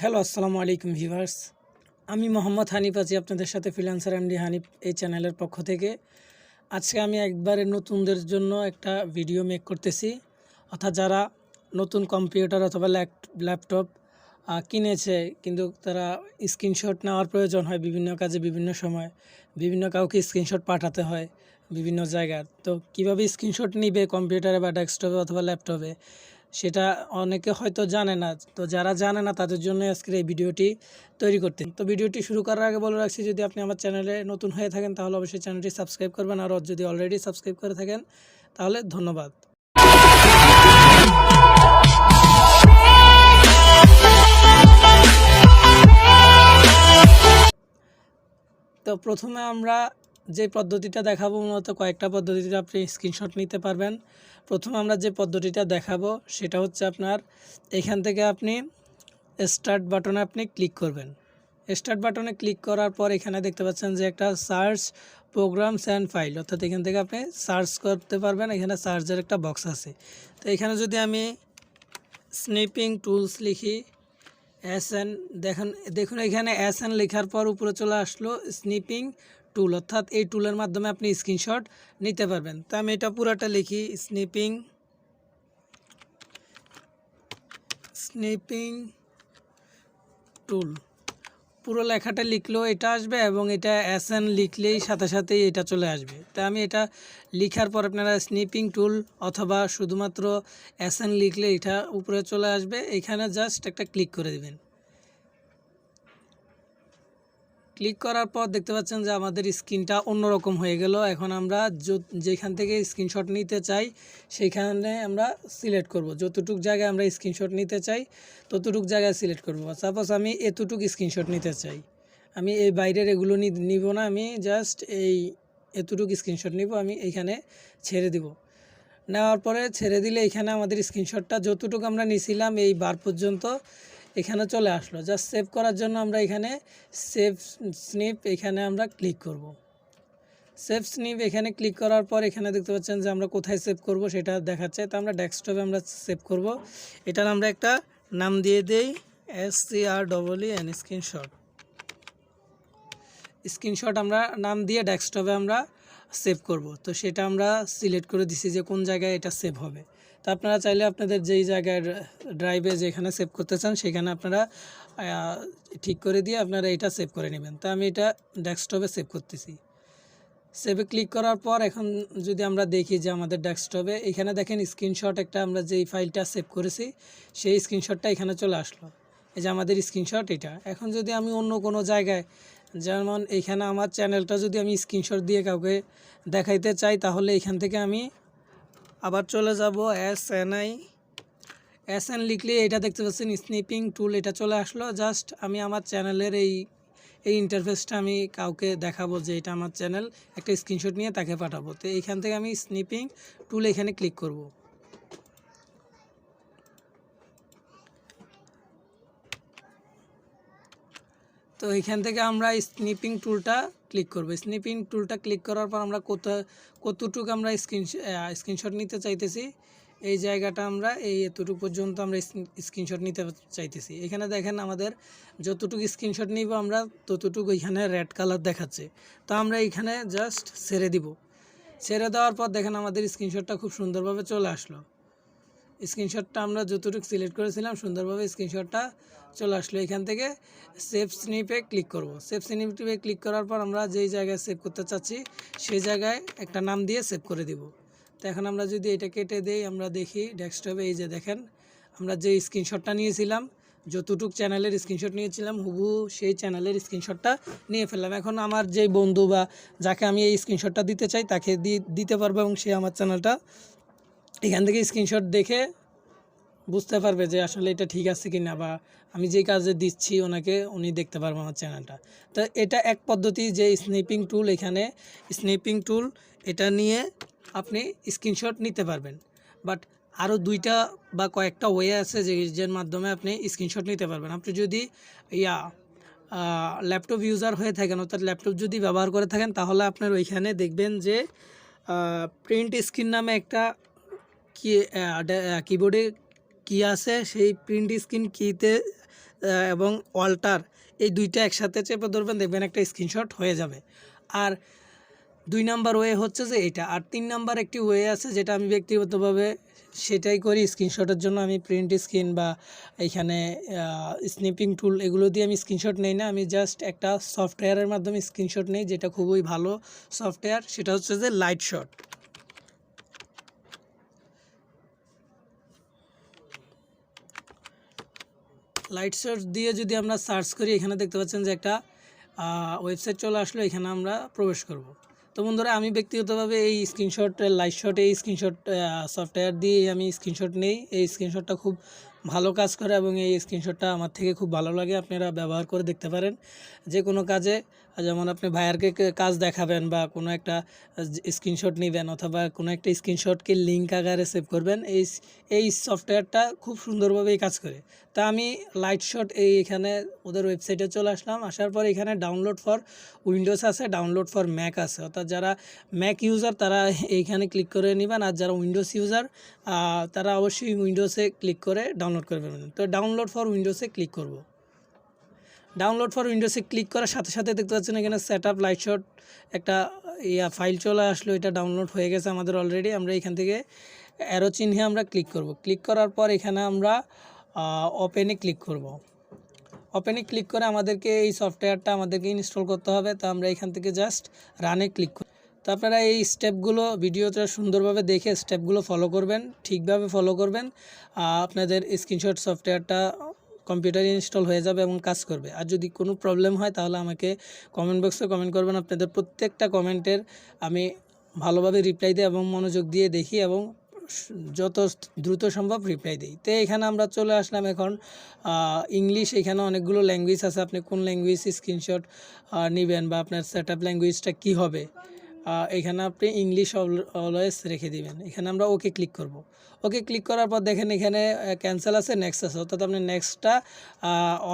Hello, আসসালামু আলাইকুম viewers আমি মোহাম্মদ হানিফ আছি আপনাদের সাথে, ফ্রিল্যান্সার এমডি হানিফ এই চ্যানেলের পক্ষ থেকে। আজকে আমি একবারে নতুনদের জন্য একটা ভিডিও মেক করতেছি। অর্থাৎ যারা নতুন কম্পিউটার অথবা ল্যাপটপ কিনেছে, কিন্তু তারা স্ক্রিনশট নেওয়ার প্রয়োজন হয় বিভিন্ন কাজে, বিভিন্ন সময়। বিভিন্ন কাউকে স্ক্রিনশট পাঠাতে হয় বিভিন্ন জায়গার তো কীভাবে স্ক্রিনশট নিবে কম্পিউটারে বা ডেস্কটপে অথবা ল্যাপটপে? সেটা অনেকে হয়তো জানে না। তো যারা জানে না, তাদের জন্য আজকের এই ভিডিওটি তৈরি করতেন তো ভিডিওটি শুরু করার আগে বলে রাখছি, যদি আপনি আমার চ্যানেলে নতুন হয়ে থাকেন, তাহলে অবশ্যই চ্যানেলটি সাবস্ক্রাইব করবেন। আর যদি অলরেডি সাবস্ক্রাইব করে থাকেন, তাহলে ধন্যবাদ। তো প্রথমে আমরা যে পদ্ধতিটা দেখাবো মূলত, কয়েকটা পদ্ধতিতে আপনি স্ক্রিনশট নিতে পারবেন। প্রথম আমরা যে পদ্ধতিটা দেখাবো, সেটা হচ্ছে আপনার, এখান থেকে আপনি স্টার্ট বাটনে আপনি ক্লিক করবেন। স্টার্ট বাটনে ক্লিক করার পর এখানে দেখতে পাচ্ছেন যে একটা সার্চ প্রোগ্রামস অ্যান্ড ফাইল অর্থাৎ এখান থেকে আপনি সার্চ করতে পারবেন, এখানে সার্চের একটা বক্স আছে। তো এখানে যদি আমি স্নিপিং টুলস লিখি এস এন দেখুন দেখুন এখানে এস এন লেখার পর উপরে চলে আসলো স্নিপিং টুল অর্থাৎ এই টুলের মাধ্যমে আপনি স্ক্রিনশট নিতে পারবেন। তো আমি এটা পুরাটা লিখি স্নিপিং স্নিপিং টুল পুরো লেখাটা লিখলেও এটা আসবে এবং এটা এন লিখলেই সাথে সাথেই এটা চলে আসবে। তা আমি এটা লিখার পর আপনারা স্নিপিং টুল অথবা শুধুমাত্র এন লিখলে এটা উপরে চলে আসবে। এখানে জাস্ট একটা ক্লিক করে দিবেন। ক্লিক করার পর দেখতে পাচ্ছেন যে আমাদের স্ক্রিনটা অন্যরকম হয়ে গেল। এখন আমরা যেখান থেকে স্ক্রিনশট নিতে চাই সেইখানে আমরা সিলেক্ট করব। যতটুক জায়গায় আমরা স্ক্রিনশট নিতে চাই, ততটুক জায়গায় সিলেক্ট করব। সাপোজ আমি এতটুক স্ক্রিনশট নিতে চাই। আমি এই বাইরের এগুলো নিব না, আমি জাস্ট এই এতটুকু স্ক্রিনশট নিব, আমি এইখানে ছেড়ে দিব। নেওয়ার পরে ছেড়ে দিলে এখানে আমাদের স্ক্রিনশটটা যতটুকু আমরা নিছিলাম এই বার পর্যন্ত এখানে চলে আসলো। জাস্ট সেভ করার জন্য আমরা এখানে সেভ স্নিপ এখানে আমরা ক্লিক করব। সেভ স্নিপ এখানে ক্লিক করার পর এখানে দেখতে পাচ্ছেন যে আমরা কোথায় সেভ করব সেটা দেখাচ্ছে। তো আমরা ডেস্কটপে আমরা সেভ করব। এটার আমরা একটা নাম দিয়ে দেই S C R double E N screenshot screenshot আমরা নাম দিয়ে ডেস্কটপে আমরা সেভ করব। তো সেটা আমরা সিলেক্ট করে দিছি যে কোন জায়গায় এটা সেভ হবে। তো আপনারা চাইলে আপনাদের যেই জায়গায় ড্রাইভে যেখানে সেভ করতে চান, সেখানে আপনারা ঠিক করে দিয়ে আপনারা এটা সেভ করে নেবেন। তো আমি এটা ডেস্কটপে সেভ করতেছি। সেভে ক্লিক করার পর এখন যদি আমরা দেখি যে আমাদের ডেস্কটপে এখানে দেখেন স্ক্রিনশট একটা আমরা যেই ফাইলটা সেভ করেছি, সেই স্ক্রিনশটটা এখানে চলে আসলো। এই যে আমাদের স্ক্রিনশট এটা। এখন যদি আমি অন্য কোনো জায়গায়, যেমন এখানে আমার চ্যানেলটা যদি আমি স্ক্রিনশট দিয়ে কাউকে দেখাইতে চাই, তাহলে এখান থেকে আমি আবার চলে যাব S N I S N লিখলে এটা দেখতে পাচ্ছেন, স্নিপিং টুল এটা চলে আসলো। জাস্ট আমি আমার চ্যানেলের এই এই ইন্টারফেসটা আমি কাউকে দেখাবো যে এটা আমার চ্যানেল একটা স্ক্রিনশট নিয়ে তাকে পাঠাবো। তো এইখান থেকে আমি স্নিপিং টুল এখানে ক্লিক করব। তো এখান থেকে আমরা স্নিপিং টুলটা ক্লিক করব। স্নিপিং টুলটা ক্লিক করার পর আমরা কত, কতটুকু আমরা স্ক্রিন স্ক্রিনশট নিতে চাইতেছি, এই জায়গাটা আমরা এই এতটুকু পর্যন্ত আমরা স্ক্রিনশট নিতে চাইতেছি। এখানে দেখেন আমাদের যতটুকু স্ক্রিনশট নিব আমরা, ততটুকু এখানে রেড কালার দেখাচ্ছে। তো আমরা এখানে জাস্ট ছেড়ে দিব। ছেড়ে দেওয়ার পর দেখেন আমাদের স্ক্রিনশটটা খুব সুন্দরভাবে চলে আসলো। স্ক্রিনশটটা আমরা যতটুকু সিলেক্ট করেছিলাম, সুন্দরভাবে স্ক্রিনশটটা চলে আসলো এখান থেকে। সেভ স্নিপে ক্লিক করব। সেভ স্নিপে ক্লিক করার পর আমরা যেই জায়গায় সেভ করতে চাচ্ছি, সেই জায়গায় একটা নাম দিয়ে সেভ করে দিব। তো এখন আমরা যদি এটা কেটে দেই, আমরা দেখি ডেস্কটপে এই যে দেখেন, আমরা যে স্ক্রিনশটটা নিয়েছিলাম, যতটুক চ্যানেলের স্ক্রিনশট নিয়েছিলাম, হুবহু সেই চ্যানেলের স্ক্রিনশটটা নিয়ে ফেললাম। এখন আমার যেই বন্ধু বা যাকে আমি এই স্ক্রিনশটটা দিতে চাই, তাকে দিতে পারব এবং সে আমার চ্যানেলটা এখান থেকে স্ক্রিনশট দেখে বুঝতে পারবে যে আসলে এটা ঠিক আছে কি না বা আমি যে কাজে দিচ্ছি ওনাকে, উনি দেখতে পারবে আমার চ্যানেলটা তো এটা এক পদ্ধতি যে স্নিপিং টুল এখানে স্নিপিং টুল এটা নিয়ে আপনি স্ক্রিনশট নিতে পারবেন। বাট আরও দুইটা বা কয়েকটা ওয়ে আছে যে যের মাধ্যমে আপনি স্ক্রিনশট নিতে পারবেন। আপনি যদি ইয়া ল্যাপটপ ইউজার হয়ে থাকেন, অর্থাৎ ল্যাপটপ যদি ব্যবহার করে থাকেন, তাহলে আপনার ওইখানে দেখবেন যে প্রিন্ট স্ক্রিন নামে একটা কি কিবোর্ডে কি আছে? সেই প্রিন্ট স্ক্রিন কিতে এবং অল্টার এই দুইটা একসাথে চেপে ধরবেন, দেখবেন একটা স্ক্রিনশট হয়ে যাবে। আর দুই নাম্বার ওয়ে হচ্ছে যে এটা। আর তিন নাম্বার একটি ওয়ে আছে যেটা আমি ব্যক্তিগতভাবে সেটাই করি। স্ক্রিনশটের জন্য আমি প্রিন্ট স্ক্রিন বা এইখানে স্নিপিং টুল এগুলো দিয়ে আমি স্ক্রিনশট নেই না। আমি জাস্ট একটা সফটওয়্যারের মাধ্যমে স্ক্রিনশট নেই, যেটা খুবই ভালো সফটওয়্যার সেটা হচ্ছে যে লাইট শট লাইট সোর্স দিয়ে যদি আমরা সার্চ করি, এখানে দেখতে পাচ্ছেন যে একটা ওয়েবসাইট চলে আসলো, এখানে আমরা প্রবেশ করব। তো বন্ধুরা, আমি ব্যক্তিগতভাবে এই স্ক্রিনশট লাইট শট এই স্ক্রিনশট সফটওয়্যার দিয়ে আমি স্ক্রিনশট নেই। এই স্ক্রিনশটটা খুব ভালো কাজ করে এবং এই স্ক্রিনশটটা আমার থেকে খুব ভালো লাগে। আপনারা ব্যবহার করে দেখতে পারেন। যে কোনো কাজে, যেমন আপনি ভাইয়ারকে কাজ দেখাবেন বা কোনো একটা স্ক্রিনশট নেবেন অথবা কোনো একটা স্ক্রিনশটকে লিঙ্ক আকারে সেভ করবেন, এই এই সফটওয়্যারটা খুব সুন্দরভাবেই কাজ করে। তা আমি লাইট শট এই এখানে ওদের ওয়েবসাইটে চলে আসলাম। আসার পর এখানে ডাউনলোড ফর উইন্ডোজ আছে ডাউনলোড ফর ম্যাক আছে। অর্থাৎ যারা ম্যাক ইউজার তারা এইখানে ক্লিক করে নেবেন আর যারা উইন্ডোজ ইউজার তারা অবশ্যই উইন্ডোজে ক্লিক করে ডাউনলোড করে নেবেন তো ডাউনলোড ফর উইন্ডোজে ক্লিক করব। ডাউনলোড ফর উইন্ডোজে ক্লিক করার সাথে সাথে দেখতে পাচ্ছেন এখানে সেট আপ লাইট শট একটা ইয়া ফাইল চলে আসলো। এটা ডাউনলোড হয়ে গেছে আমাদের অলরেডি আমরা এখান থেকে অ্যারো চিহ্নে আমরা ক্লিক করব। ক্লিক করার পর এখানে আমরা ওপেনে ক্লিক করব। ওপেনে ক্লিক করে আমাদেরকে এই সফটওয়্যারটা আমাদেরকে ইনস্টল করতে হবে। তো আমরা এখান থেকে জাস্ট রানে ক্লিক করি। তো আপনারা এই স্টেপগুলো ভিডিওটা সুন্দরভাবে দেখে স্টেপগুলো ফলো করবেন, ঠিকভাবে ফলো করবেন। আপনাদের স্ক্রিনশট সফটওয়্যারটা কম্পিউটারে ইনস্টল হয়ে যাবে এবং কাজ করবে। আর যদি কোনো প্রবলেম হয়, তাহলে আমাকে কমেন্ট বক্সে কমেন্ট করবেন। আপনাদের প্রত্যেকটা কমেন্টের আমি ভালোভাবে রিপ্লাই দিই এবং মনোযোগ দিয়ে দেখি এবং যত দ্রুত সম্ভব রিপ্লাই দিই। তো এখানে আমরা চলে আসলাম এখন ইংলিশ এখানে অনেকগুলো ল্যাঙ্গুয়েজ আছে। আপনি কোন ল্যাঙ্গুয়েজ স্ক্রিনশট নেবেন বা আপনার সেট আপ ল্যাঙ্গুয়েজটা কী হবে এখানে আপনি ইংলিশ অলওয়েজ রেখে দিবেন। এখানে আমরা ওকে ক্লিক করব। ওকে ক্লিক করার পর দেখেন এখানে ক্যান্সেল আছে নেক্সট আছে। অর্থাৎ আপনি নেক্সটটা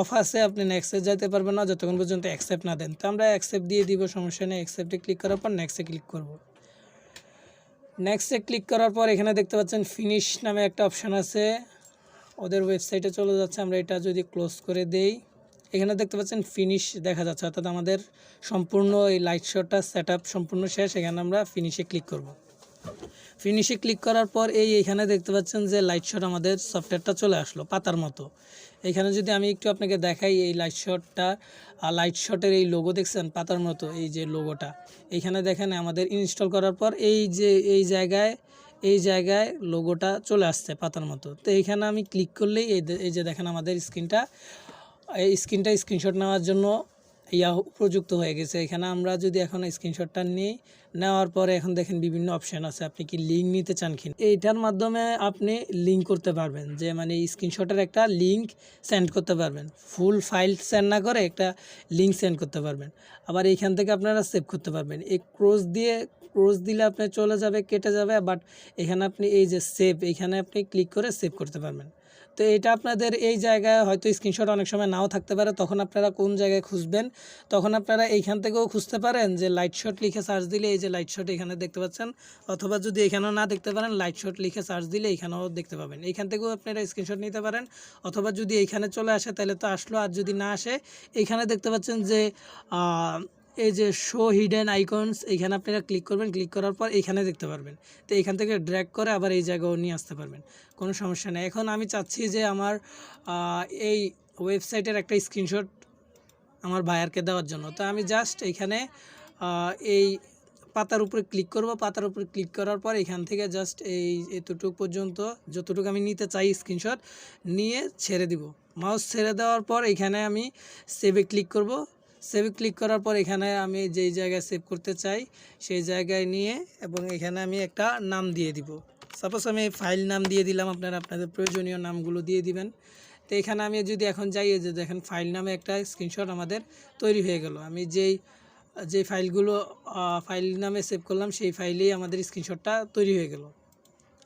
অফ আছে, আপনি নেক্সটে যেতে পারবেন না, যতক্ষণ পর্যন্ত অ্যাকসেপ্ট না দেন। তো আমরা অ্যাকসেপ্ট দিয়ে দিব, সমস্যা নেই। অ্যাকসেপ্টে ক্লিক করার পর নেক্সটে ক্লিক করব। নেক্সটে ক্লিক করার পর এখানে দেখতে পাচ্ছেন ফিনিশ নামে একটা অপশান আছে। ওদের ওয়েবসাইটে চলে যাচ্ছে, আমরা এটা যদি ক্লোজ করে দেই। এখানে দেখতে পাচ্ছেন ফিনিশ দেখা যাচ্ছে, অর্থাৎ আমাদের সম্পূর্ণ এই লাইট শোটা সেট সম্পূর্ণ শেষ, এখানে আমরা ফিনিশে ক্লিক করব। ফিনিশে ক্লিক করার পর এই এখানে দেখতে পাচ্ছেন যে লাইট শট আমাদের সফটওয়্যারটা চলে আসলো, পাতার মতো। এখানে যদি আমি একটু আপনাকে দেখাই এই লাইট শটটা আর লাইট শটের এই লোগো দেখছেন, পাতার মতো এই যে লোগোটা এখানে দেখেন আমাদের ইনস্টল করার পর এই যে, এই জায়গায় এই জায়গায় লোগোটা চলে আসছে পাতার মতো। তো এইখানে আমি ক্লিক করলেই এই যে দেখেন আমাদের স্ক্রিনটা এই স্ক্রিনটা স্ক্রিনশট নেওয়ার জন্য ইয়া উপযুক্ত হয়ে গেছে। এখানে আমরা যদি এখন স্ক্রিনশটটা নিই, নেওয়ার পরে এখন দেখেন বিভিন্ন অপশান আছে। আপনি কি লিঙ্ক নিতে চান কিনা? এইটার মাধ্যমে আপনি লিঙ্ক করতে পারবেন। যে মানে স্ক্রিনশটের একটা লিঙ্ক সেন্ড করতে পারবেন। ফুল ফাইল সেন্ড না করে একটা লিঙ্ক সেন্ড করতে পারবেন। আবার এইখান থেকে আপনারা সেভ করতে পারবেন। এই ক্রোজ দিয়ে ক্রোজ দিলে আপনার চলে যাবে, কেটে যাবে বাট এখানে আপনি এই যে সেভ এখানে আপনি ক্লিক করে সেভ করতে পারবেন। তো এটা আপনাদের এই জায়গায় হয়তো স্ক্রিনশট অনেক সময় নাও থাকতে পারে। তখন আপনারা কোন জায়গায় খুঁজবেন? তখন আপনারা এইখান থেকেও খুঁজতে পারেন যে লাইট শট লিখে সার্চ দিলে এই যে লাইট শট এখানে দেখতে পাচ্ছেন। অথবা যদি এখানেও না দেখতে পারেন লাইট শট লিখে সার্চ দিলে এখানেও দেখতে পাবেন। এইখান থেকেও আপনারা স্ক্রিনশট নিতে পারেন। অথবা যদি এইখানে চলে আসে, তাহলে তো আসলো। আর যদি না আসে, এইখানে দেখতে পাচ্ছেন যে এই যে শো হিডেন আইকনস এখানে আপনারা ক্লিক করবেন ক্লিক করার পর এখানে দেখতে পারবেন। তো এখান থেকে ড্র্যাগ করে আবার এই জায়গাও নিয়ে আসতে পারবেন। কোনো সমস্যা নেই। এখন আমি চাচ্ছি যে আমার এই ওয়েবসাইটের একটা স্ক্রিনশট আমার ভাইয়ারকে দেওয়ার জন্য। তো আমি জাস্ট এখানে এই পাতার উপরে ক্লিক করব। পাতার উপরে ক্লিক করার পর এখান থেকে জাস্ট এই এতটুকু পর্যন্ত, যতটুকু আমি নিতে চাই স্ক্রিনশট নিয়ে ছেড়ে দিব। মাউস ছেড়ে দেওয়ার পর এখানে আমি সেভে ক্লিক করব। সেভে ক্লিক করার পর এখানে আমি যেই জায়গায় সেভ করতে চাই, সেই জায়গায় নিয়ে এবং এখানে আমি একটা নাম দিয়ে দিব। সাপোজ আমি ফাইল নাম দিয়ে দিলাম, আপনারা আপনাদের প্রয়োজনীয় নামগুলো দিয়ে দিবেন। তো এখানে আমি যদি এখন যাই যে দেখেন ফাইল নামে একটা স্ক্রিনশট আমাদের তৈরি হয়ে গেল। আমি যেই যে ফাইলগুলো ফাইল নামে সেভ করলাম, সেই ফাইলেই আমাদের স্ক্রিনশটটা তৈরি হয়ে গেল।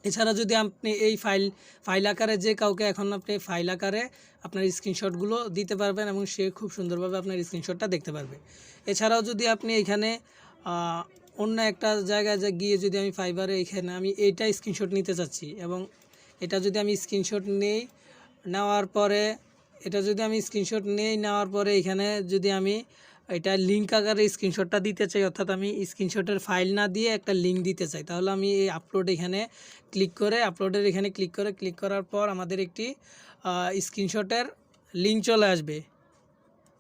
এছাড়া যদি আপনি এই ফাইল ফাইল আকারে যে কাউকে এখন আপনি ফাইল আকারে আপনার স্ক্রিনশটগুলো দিতে পারবেন এবং সে খুব সুন্দরভাবে আপনার স্ক্রিনশটটা দেখতে পারবে। এছাড়াও যদি আপনি এখানে অন্য একটা জায়গায় গিয়ে যদি আমি ফাইবারে এখানে আমি এইটা স্ক্রিনশট নিতে চাচ্ছি এবং এটা যদি আমি স্ক্রিনশট নেই নেওয়ার পরে, এটা যদি আমি স্ক্রিনশট নেই নেওয়ার পরে এখানে যদি আমি এটা লিঙ্ক আকারে স্ক্রিনশটটা দিতে চাই, অর্থাৎ আমি স্ক্রিনশটের ফাইল না দিয়ে একটা লিঙ্ক দিতে চাই। তাহলে আমি এই আপলোড এখানে ক্লিক করে আপলোডের এখানে ক্লিক করে ক্লিক করার পর আমাদের একটি স্ক্রিনশটের লিঙ্ক চলে আসবে।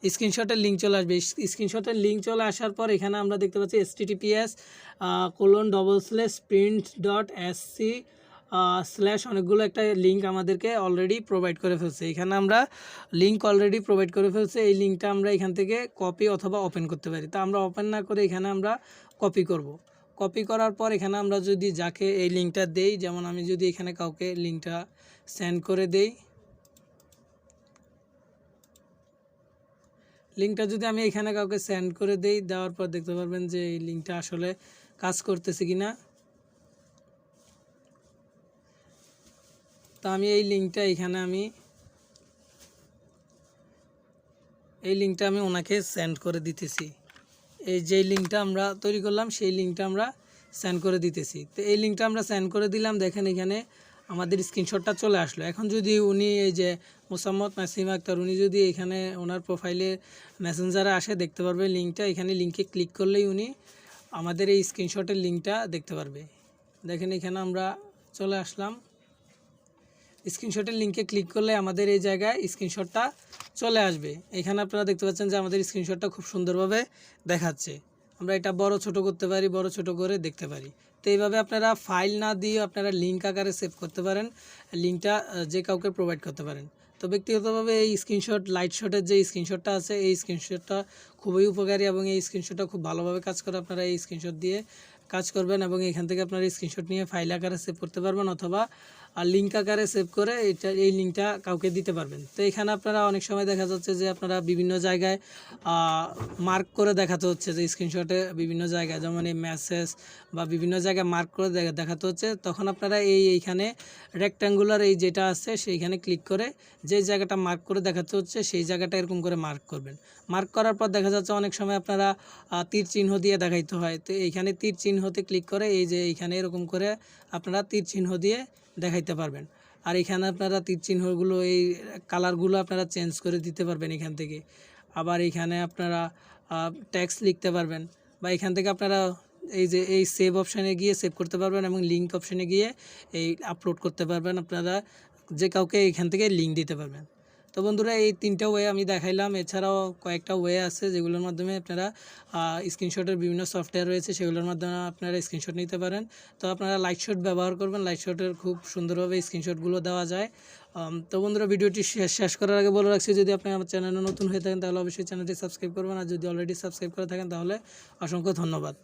স্ক্রিনশটের লিঙ্ক চলে আসবে। স্ক্রিনশটের লিঙ্ক চলে আসার পর এখানে আমরা দেখতে পাচ্ছি S colon double slash print dot S C slash অনেকগুলো একটা লিঙ্ক আমাদেরকে অলরেডি প্রোভাইড করে ফেলছে। এখানে আমরা লিঙ্ক অলরেডি প্রোভাইড করে ফেলছে। এই লিঙ্কটা আমরা এখান থেকে কপি অথবা ওপেন করতে পারি। তা আমরা ওপেন না করে এখানে আমরা কপি করব। কপি করার পর এখানে আমরা যদি যাকে এই লিঙ্কটা দেই, যেমন আমি যদি এখানে কাউকে লিঙ্কটা সেন্ড করে দেই লিঙ্কটা যদি আমি এখানে কাউকে সেন্ড করে দেই, দেওয়ার পর দেখতে পারবেন যে এই লিঙ্কটা আসলে কাজ করতেছে কিনা। তো আমি এই লিঙ্কটা এখানে আমি, এই লিঙ্কটা আমি ওনাকে সেন্ড করে দিতেছি। এই যে লিঙ্কটা আমরা তৈরি করলাম, সেই লিঙ্কটা আমরা সেন্ড করে দিতেছি। তো এই লিঙ্কটা আমরা সেন্ড করে দিলাম, দেখেন এখানে আমাদের স্ক্রিনশটটা চলে আসলো। এখন যদি উনি এই যে মোসাম্মদ নাসিম আক্তার, উনি যদি এখানে ওনার প্রোফাইলে মেসেঞ্জারে আসে, দেখতে পারবে লিঙ্কটা। এখানে লিঙ্কে ক্লিক করলেই উনি আমাদের এই স্ক্রিনশটের লিঙ্কটা দেখতে পারবে। দেখেন এখানে আমরা চলে আসলাম। স্ক্রিনশটের লিঙ্কে ক্লিক করলে আমাদের এই জায়গায় স্ক্রিনশটটা চলে আসবে। এখানে আপনারা দেখতে পাচ্ছেন যে আমাদের স্ক্রিনশটটা খুব সুন্দরভাবে দেখাচ্ছে। আমরা এটা বড় ছোট করতে পারি, বড় ছোট করে দেখতে পারি। তো এইভাবে আপনারা ফাইল না দিয়ে আপনারা লিঙ্ক আকারে সেভ করতে পারেন লিঙ্কটা যে কাউকে প্রোভাইড করতে পারেন। তো ব্যক্তিগতভাবে এই স্ক্রিনশট লাইট শটের যে স্ক্রিনশটটা আছে, এই স্ক্রিনশটটা খুবই উপকারী এবং এই স্ক্রিনশটটা খুব ভালোভাবে কাজ করে আপনারা এই স্ক্রিনশট দিয়ে কাজ করবেন এবং এখান থেকে আপনারা স্ক্রিনশট নিয়ে ফাইল আকারে সেভ করতে পারবেন অথবা আর লিঙ্ক আকারে সেভ করে এটা, এই লিঙ্কটা কাউকে দিতে পারবেন। তো এখানে আপনারা অনেক সময় দেখা যাচ্ছে যে আপনারা বিভিন্ন জায়গায় মার্ক করে দেখাতে হচ্ছে যে স্ক্রিনশটে বিভিন্ন জায়গায়, যেমন এই মেসেজ বা বিভিন্ন জায়গায় মার্ক করে দেখাতে হচ্ছে। তখন আপনারা এই এইখানে রেক্ট্যাঙ্গুলার এই যেটা আছে সেইখানে ক্লিক করে যে জায়গাটা মার্ক করে দেখাতে হচ্ছে সেই জায়গাটা এরকম করে মার্ক করবেন। মার্ক করার পর দেখা যাচ্ছে অনেক সময় আপনারা তীর চিহ্ন দিয়ে দেখাইতে হয়। তো এইখানে তীর চিহ্নতে ক্লিক করে এই যে এইখানে এরকম করে আপনারা তীর চিহ্ন দিয়ে দেখাইতে পারবেন। আর এখানে আপনারা তীর চিহ্নগুলো, এই কালারগুলো আপনারা চেঞ্জ করে দিতে পারবেন এখান থেকে। আবার এখানে আপনারা ট্যাক্স লিখতে পারবেন বা এখান থেকে আপনারা এই যে, এই সেভ অপশানে গিয়ে সেভ করতে পারবেন এবং লিঙ্ক অপশানে গিয়ে এই আপলোড করতে পারবেন আপনারা। যে কাউকে এখান থেকে লিঙ্ক দিতে পারবেন। তো বন্ধুরা, এই তিনটা ওয়ে আমি দেখাইলাম। এছাড়াও কয়েকটা ওয়ে আছে যেগুলোর মাধ্যমে আপনারা স্ক্রিনশটের বিভিন্ন সফটওয়্যার রয়েছে সেগুলোর মাধ্যমে আপনারা স্ক্রিনশট নিতে পারেন। তো আপনারা লাইট শট ব্যবহার করবেন। লাইট শটের খুব সুন্দরভাবে স্ক্রিনশটগুলো দেওয়া যায়। তো বন্ধুরা, ভিডিওটি শেষ করার আগে বলে রাখছি, যদি আপনি আমার চ্যানেলে নতুন হয়ে থাকেন, তাহলে অবশ্যই চ্যানেলটি সাবস্ক্রাইব করবেন। আর যদি অলরেডি সাবস্ক্রাইব করে থাকেন, তাহলে অসংখ্য ধন্যবাদ।